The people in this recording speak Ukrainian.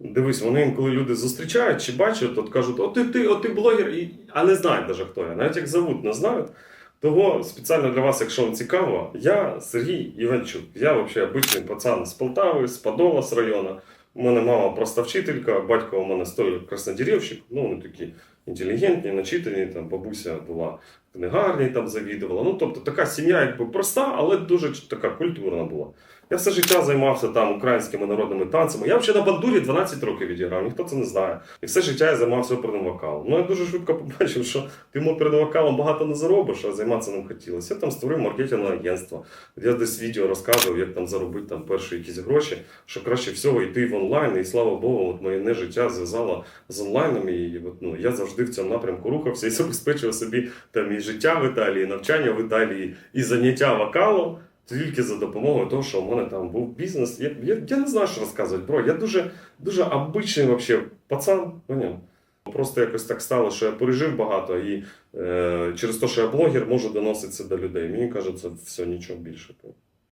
Дивись, вони інколи люди зустрічають чи бачать, от кажуть, о ти, ти, о, ти блогер, і... а не знають навіть хто я. Навіть як зовут, не знають. Того спеціально для вас, якщо вам цікаво, я Сергій Іванчук. Я взагалі обичний пацан з Полтави, з Подола з району. У мене мама просто вчителька, батько у мене стоїть краснодірівщик, ну вони такі інтелігентні, начитані, там бабуся була в книгарні, там завідувала. Ну, тобто така сім'я якби проста, але дуже така культурна була. Я все життя займався там українськими народними танцями. Я взагалі на бандурі 12 років відіграв, ніхто це не знає. І все життя я займався оперним вокалом. Ну я дуже швидко побачив, що тим оперним вокалом багато не заробиш, а займатися ним хотілося. Я там створив маркетингове агентство. Я десь відео розказував, як там заробити там перші якісь гроші, що краще всього йти в онлайн. І слава Богу, от моє не життя зв'язало з онлайном. І от, ну, я завжди в цьому напрямку рухався і забезпечував собі там і життя в Італії, і навчання в Італії, і заняття вокалом. Тільки за допомогою того, що у мене там був бізнес. Я, я, я не знаю, що розказувати, бро. Я дуже, дуже обичний вообще пацан. Поняв? Просто якось так стало, що я пережив багато, і е, через те, що я блогер, можу доносити це до людей. Мені кажеться, все, нічого більше.